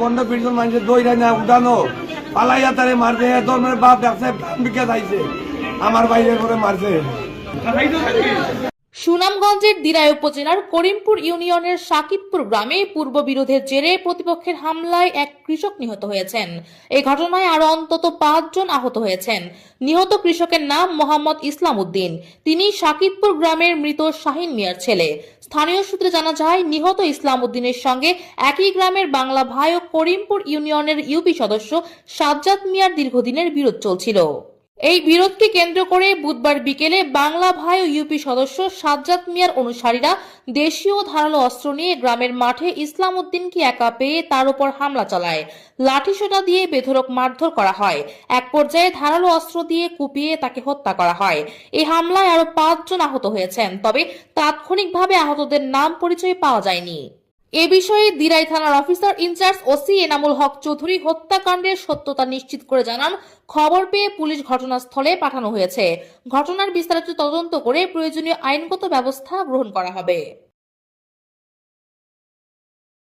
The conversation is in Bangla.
পনেরো বিশ জন মানুষের দইরা না, উঠানো। পালাইয়া তারে মারছে ধর্মের বাপ ব্যবসায় বিখ্যাত যাইছে আমার বাইরে করে মারছে। সুনামগঞ্জের দিরাই উপজেলার করিমপুর ইউনিয়নের সাকিবপুর গ্রামে পূর্ব বিরোধের জেরে প্রতিপক্ষের হামলায় এক কৃষক নিহত হয়েছেন। এই ঘটনায় আরও অন্তত পাঁচজন আহত হয়েছেন। নিহত কৃষকের নাম মোহাম্মদ ইসলাম উদ্দিন। তিনি সাকিবপুর গ্রামের মৃত শাহিন মিয়ার ছেলে। স্থানীয় সূত্রে জানা যায়, নিহত ইসলাম উদ্দিনের সঙ্গে একই গ্রামের বাংলা ভাই ও করিমপুর ইউনিয়নের ইউপি সদস্য সাজ্জাদ মিয়ার দীর্ঘদিনের বিরোধ চলছিল। এই বিরোধকে কেন্দ্র করে বুধবার বিকেলে বাংলা ভাই ও ইউপি সদস্য সাজ্জাদ মিয়ার অনুসারীরা দেশীয় ধারালো অস্ত্র নিয়ে গ্রামের মাঠে ইসলাম উদ্দিনকে একা পেয়ে তার উপর হামলা চালায়। লাঠিসোঁটা দিয়ে বেধরক মারধর করা হয়। এক পর্যায়ে ধারালো অস্ত্র দিয়ে কুপিয়ে তাকে হত্যা করা হয়। এই হামলায় আরও পাঁচজন আহত হয়েছেন, তবে তাৎক্ষণিকভাবে আহতদের নাম পরিচয় পাওয়া যায়নি। এ বিষয়ে দিরাই থানার officer in charge OC Enamul Haque Chowdhury হত্যাকাণ্ডের সত্যতা নিশ্চিত করে জানান। খবর পেয়ে পুলিশ ঘটনাস্থলে পাঠানো হয়েছে। ঘটনার বিস্তারিত তদন্ত করে প্রয়োজনীয় আইনগত ব্যবস্থা গ্রহণ করা হবে।